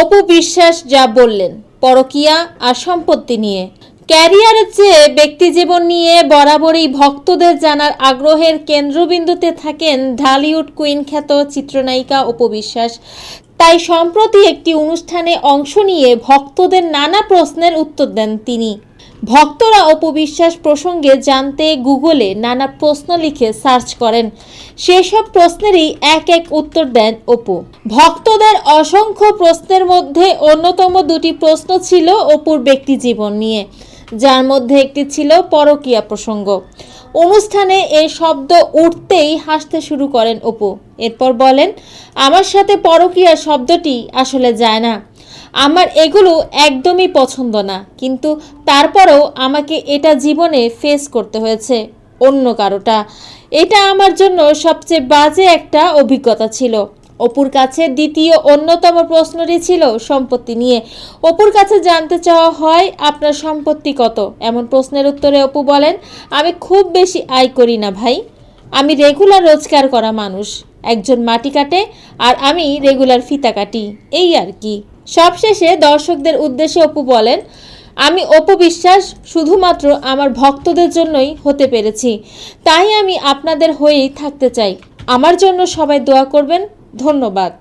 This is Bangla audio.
অপু বিশ্বাস যা বললেন, পরকিয়া আর সম্পত্তি নিয়ে। ক্যারিয়ারের চেয়ে ব্যক্তিজীবন নিয়ে বরাবরই ভক্তদের জানার আগ্রহের কেন্দ্রবিন্দুতে থাকেন ঢালিউড কুইন খ্যাত চিত্রনায়িকা অপু বিশ্বাস। তাই সম্প্রতি একটি অনুষ্ঠানে অংশ নিয়ে ভক্তদের নানা প্রশ্নের উত্তর দেন তিনি। ভক্তরা অপবিশ্বাস প্রসঙ্গে জানতে গুগলে নানা প্রশ্ন লিখে সার্চ করেন। সেসব প্রশ্নেরই এক এক উত্তর দেন অপু। ভক্তদের অসংখ্য প্রশ্নের মধ্যে অন্যতম দুটি প্রশ্ন ছিল অপুর ব্যক্তি জীবন নিয়ে, যার মধ্যে একটি ছিল পরকীয়া প্রসঙ্গ। অনুষ্ঠানে এ শব্দ উঠতেই হাসতে শুরু করেন অপু। এরপর বলেন, আমার সাথে পরকীয়া শব্দটি আসলে যায় না। আমার এগুলো একদমই পছন্দ না। কিন্তু তারপরেও আমাকে এটা জীবনে ফেস করতে হয়েছে অন্য কারোটা। এটা আমার জন্য সবচেয়ে বাজে একটা অভিজ্ঞতা ছিল। অপুর কাছে দ্বিতীয় অন্যতম প্রশ্নটি ছিল সম্পত্তি নিয়ে। অপুর কাছে জানতে চাওয়া হয়, আপনার সম্পত্তি কত? এমন প্রশ্নের উত্তরে অপু বলেন, আমি খুব বেশি আয় করি না ভাই। আমি রেগুলার রোজগার করা মানুষ। একজন মাটি কাটে আর আমি রেগুলার ফিতা কাটি। এই আর কি। সবশেষে দর্শকদের উদ্দেশ্যে অপু বলেন, আমি অপু বিশ্বাস, শুধুমাত্র আমার ভক্তদের জন্যই হতে পেরেছি। তাই আমি আপনাদের হয়েই থাকতে চাই। আমার জন্য সবাই দোয়া করবেন। ধন্যবাদ।